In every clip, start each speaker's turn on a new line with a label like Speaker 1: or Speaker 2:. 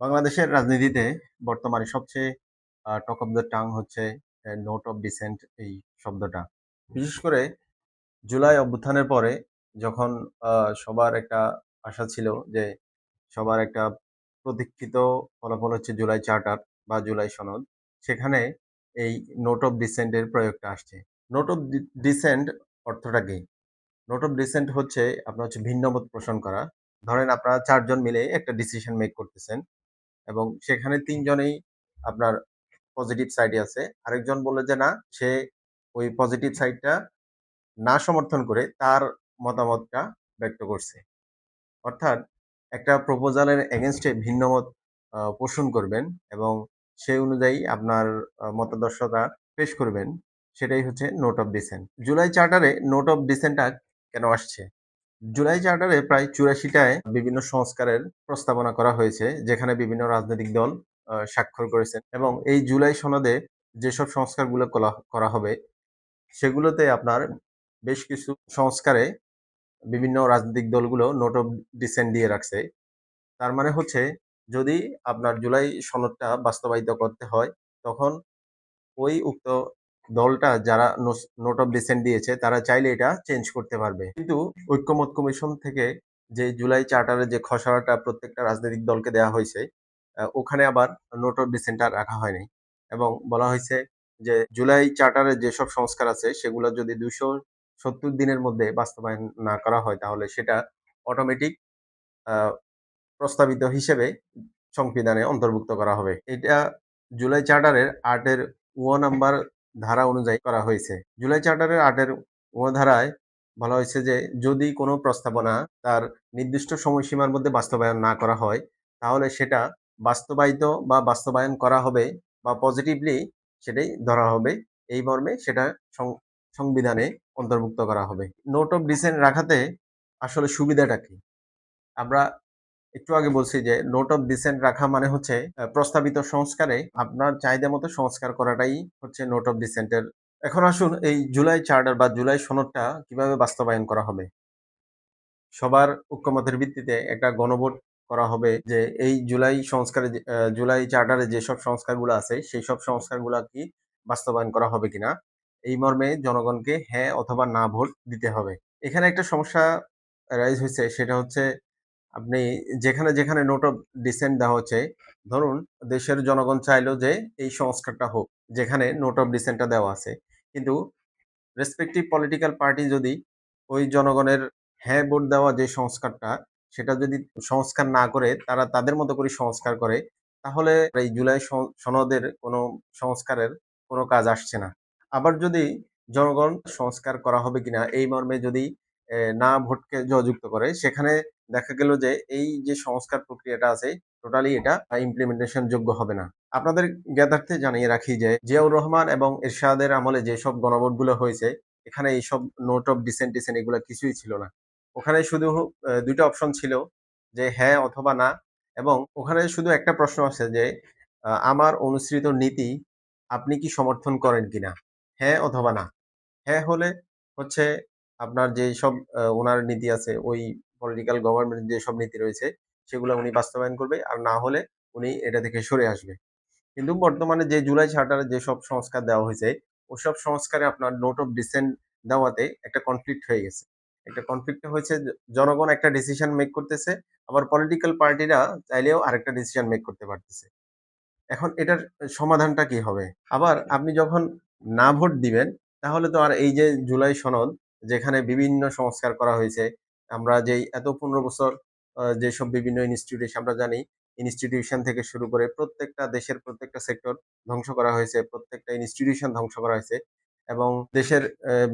Speaker 1: বাংলাদেশের রাজনীতিতে বর্তমানে সবচেয়ে টক অফ দ্য টাং হচ্ছে নোট অফ ডিসেন্ট এই শব্দটা। বিশেষ করে জুলাই অভ্যুত্থানের পরে যখন সবার একটা আশা ছিল যে সবার একটা প্রতীক্ষিত ফলাফল হচ্ছে জুলাই চার্টার বা জুলাই সনদ, সেখানে এই নোট অফ ডিসেন্টের প্রয়োগটা আসছে। নোট অফ ডিসেন্ট অর্থটা কি? নোট অফ ডিসেন্ট হচ্ছে, আপনার হচ্ছে ভিন্নমত পোষণ করা। ধরেন আপনারা চারজন মিলে একটা ডিসিশন মেক করতেছেন। এবং সেখানে তিনজনেই আপনার পজিটিভ সাইডে আছে। আরেকজন বলল যে, না, সে ওই পজিটিভ সাইডটা না সমর্থন করে তার মতামতটা ব্যক্ত করছে। অর্থাৎ একটা প্রপোজালের এগেনস্টে ভিন্ন মত পোষণ করবেন এবং সেই অনুযায়ী আপনার মতাদর্শতা পেশ করবেন। সেটাই হচ্ছে নোট অফ ডিসেন্ট জুলাই চার্টারে নোট অফ ডিসেন্টটা কেন আসছে? জুলাই চার্টারে প্রায় চুরাশিটায় বিভিন্ন সংস্কারের প্রস্তাবনা করা হয়েছে, যেখানে বিভিন্ন রাজনৈতিক দল স্বাক্ষর করেছেন এবং এই জুলাই সনদে যেসব সংস্কারগুলো করা- করা হবে, সেগুলোতে আপনার বেশ কিছু সংস্কারে বিভিন্ন রাজনৈতিক দলগুলো নোট অফ ডিসেন্ট দিয়ে রাখছে। তার মানে হচ্ছে, যদি আপনার জুলাই সনদটা বাস্তবায়িত করতে হয়, তখন ওই উক্ত দলটা যারা নোট অফ ডিসেন্ট দিয়েছে, তারা চাইলে এটা চেঞ্জ করতে পারবে। কিন্তু ঐক্যমত কমিশন থেকে যে জুলাই চার্টারের যে খসড়াটা প্রত্যেকটা রাজনৈতিক দলকে দেওয়া হয়েছে ওখানে আবার নোট অফ ডিসেন্টটা রাখা হয়নি। এবং বলা হয়েছে যে জুলাই চার্টারের যেসব সংস্কার আছে, সেগুলো যদি দুশো সত্তর দিনের মধ্যে বাস্তবায়ন না করা হয়, তাহলে সেটা অটোমেটিক প্রস্তাবিত হিসেবে সংবিধানে অন্তর্ভুক্ত করা হবে। এটা জুলাই চার্টারের আটের ও নাম্বার ধারা অনুযায়ী করা হয়েছে। জুলাই চার্টারের আটের ও ধারায় বলা হয়েছে যে, যদি কোনো প্রস্তাবনা তার নির্দিষ্ট সময়সীমার মধ্যে বাস্তবায়ন না করা হয়, তাহলে সেটা বাস্তবায়িত বা বাস্তবায়ন করা হবে বা পজিটিভলি সেটাই ধরা হবে। এই মর্মে সেটা সংবিধানে অন্তর্ভুক্ত করা হবে। নোট অফ ডিসেন্ট রাখাতে আসলে সুবিধাটা কি? আমরা একটু আগে বলছি যে নোট অফ ডিসেন্ট রাখা মানে হচ্ছে প্রস্তাবিত সংস্কারে আপনার চাহিদা মতো সংস্কার করাটাই হচ্ছে নোট অফ ডিসেন্টের এখন আসুন এই জুলাই চার্টার বা জুলাই সনদটা কীভাবে বাস্তবায়ন করা হবে? সবার ঐক্যমতের ভিত্তিতে একটা গণভোট করা হবে যে এই জুলাই সংস্কারে জুলাই চার্টারে যেসব সংস্কারগুলো আছে, সেই সব সংস্কারগুলো কি বাস্তবায়ন করা হবে কিনা? এই মর্মে জনগণকে হ্যাঁ অথবা না ভোট দিতে হবে। এখানে একটা সমস্যা রাইজ হয়েছে, সেটা হচ্ছে আপনি যেখানে যেখানে নোট অফ ডিসেন্ট দেওয়া হচ্ছে, ধরুন দেশের জনগণ চাইলো যে এই সংস্কারটা হোক, যেখানে নোট অফ ডিসেন্টটা দেওয়া আছে। কিন্তু রেসপেক্টিভ পলিটিক্যাল পার্টি যদি ওই জনগণের হ্যাঁ ভোট দেওয়া যে সংস্কারটা, সেটা যদি সংস্কার না করে, তারা তাদের মতো করে সংস্কার করে, তাহলে এই জুলাই সন- সনদের কোনো সংস্কারের কোনো কাজ আসছে না। আবার যদি জনগণ সংস্কার করা হবে কিনা, এই মর্মে যদি না ভোটকে যুক্ত করে, সেখানে দেখা গেল যে এই যে সংস্কার প্রক্রিয়াটা আছে টোটালি এটা ইমপ্লিমেন্টেশন যোগ্য হবে না। আপনাদের জ্ঞাতার্থে জানিয়ে রাখি যে জিয়াউর রহমান এবং এরশাদের আমলে যেসব গণভোটগুলো হয়েছে, এখানে এইসব নোট অফ ডিসেন্ট ডিসেন্ট এগুলো কিছুই ছিল না। ওখানে শুধু দুইটা অপশন ছিল যে হ্যাঁ অথবা না এবং ওখানে শুধু একটা প্রশ্ন আছে যে আমার অনুসৃত নীতি আপনি কি সমর্থন করেন কিনা? হ্যাঁ অথবা না। হ্যাঁ হলে হচ্ছে আপনার যে সব ওনার নীতি আছে, ওই পলিটিক্যাল গভর্নমেন্ট যে সব নীতি রয়েছে, সেগুলো উনি বাস্তবায়ন করবে আর না হলে উনি এটা থেকে সরে আসবে। কিন্তু বর্তমানে যে জুলাই চার্টারে যেসব সংস্কার দেওয়া হয়েছে ওসব সংস্কারে আপনার নোট অফ ডিসেন্ট দেওয়াতে একটা কনফ্লিক্ট হয়ে গেছে। একটা কনফ্লিক্ট হয়েছে, জনগণ একটা ডিসিশন মেক করতেছে, আবার পলিটিক্যাল পার্টিরা চাইলেও আরেকটা ডিসিশন মেক করতে পারতেছে। এখন এটার সমাধানটা কি হবে? আবার আপনি যখন না ভোট দিবেন, তাহলে তো আর এই যে জুলাই সনদ, যেখানে বিভিন্ন সংস্কার করা হয়েছে আমরা যেই এত পনেরো বছর যেসব বিভিন্ন ইনস্টিটিউশন আমরা জানি ইনস্টিটিউশন থেকে শুরু করে প্রত্যেকটা দেশের প্রত্যেকটা সেক্টর ধ্বংস করা হয়েছে, প্রত্যেকটা ইনস্টিটিউশন ধ্বংস করা হয়েছে এবং দেশের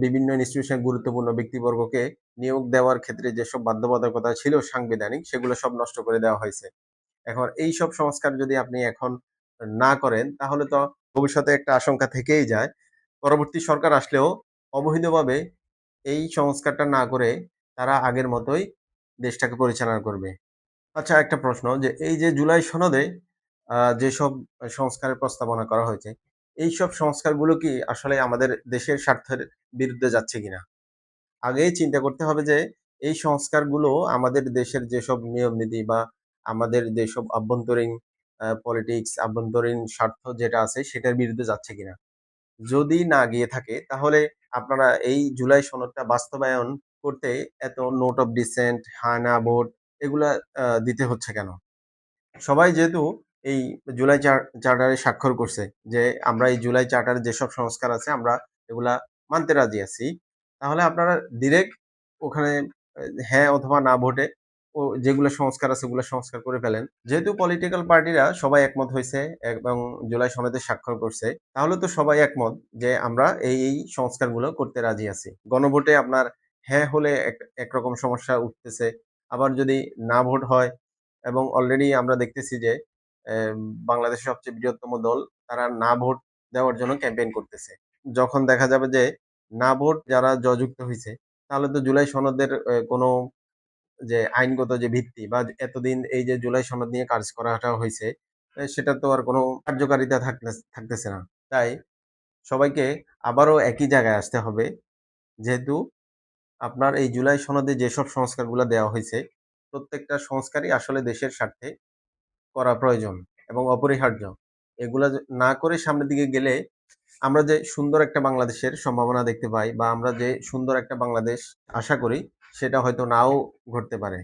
Speaker 1: বিভিন্ন ইনস্টিটিউশন গুরুত্বপূর্ণ ব্যক্তিবর্গকে নিয়োগ দেওয়ার ক্ষেত্রে যেসব বাধ্যবাধকতা ছিল সাংবিধানিক, সেগুলো সব নষ্ট করে দেওয়া হয়েছে। এখন এই সব সংস্কার যদি আপনি এখন না করেন, তাহলে তো ভবিষ্যতে একটা আশঙ্কা থেকেই যায়। পরবর্তী সরকার আসলেও অবৈধভাবে এই সংস্কারটা না করে তারা আগের মতোই দেশটাকে পরিচালনা করবে। আচ্ছা একটা প্রশ্ন যে এই যে জুলাই সনদে যেসব সংস্কারের প্রস্তাবনা করা হয়েছে এই সব সংস্কারগুলো কি আসলে আমাদের দেশের স্বার্থের বিরুদ্ধে যাচ্ছে কিনা? আগেই চিন্তা করতে হবে যে এই সংস্কারগুলো আমাদের দেশের যেসব নিয়ম নীতি বা আমাদের যেসব আভ্যন্তরীণ পলিটিক্স আভ্যন্তরীণ স্বার্থ যেটা আছে সেটার বিরুদ্ধে যাচ্ছে কিনা? যদি না গিয়ে থাকে, তাহলে আপনারা এই জুলাই সনদটা বাস্তবায়ন করতে এত নোট অফ ডিসেন্ট হানা ভোট এগুলা দিতে হচ্ছে কেন? সবাই যেহেতু এই জুলাই চার- চার্টারে স্বাক্ষর করছে যে আমরা এই জুলাই চার্টারে যেসব সংস্কার আছে আমরা এগুলা মানতে রাজি আছি, তাহলে আপনারা ডিরেক্ট ওখানে হ্যাঁ অথবা না ভোটে ও যেগুলো সংস্কার আছে ওগুলো সংস্কার করে ফেলেন। যেহেতু পলিটিক্যাল পার্টিরা সবাই একমত হয়েছে এবং জুলাই সনদে স্বাক্ষর করছে, তাহলে তো সবাই একমত যে আমরা এই এই সংস্কারগুলো করতে রাজি আছি। গণভোটে আপনার হ্যাঁ হলে এক- একরকম সমস্যা উঠতেছে। আবার যদি না ভোট হয় এবং অলরেডি আমরা দেখতেছি যে বাংলাদেশের সবচেয়ে বৃহত্তম দল, তারা না ভোট দেওয়ার জন্য ক্যাম্পেইন করতেছে। যখন দেখা যাবে যে, না ভোট যারা জযুক্ত হয়েছে তাহলে তো জুলাই সনদের কোনো যে আইনগত যে ভিত্তি বা এতদিন এই যে জুলাই সনদ নিয়ে কাজ করাটা হয়েছে সেটা তো আর কোনো কার্যকারিতা থাকতে থাকতেছে না। তাই সবাইকে আবারও একই জায়গায় আসতে হবে। যেহেতু আপনার এই জুলাই সনদে যেসব সংস্কারগুলো দেওয়া হয়েছে, প্রত্যেকটা সংস্কারই আসলে দেশের স্বার্থে করা প্রয়োজন এবং অপরিহার্য। এগুলা না করে সামনের দিকে গেলে আমরা যে সুন্দর একটা বাংলাদেশের সম্ভাবনা দেখতে পাই বা আমরা যে সুন্দর একটা বাংলাদেশ আশা করি, সেটা হয়তো নাও ঘটতে পারে।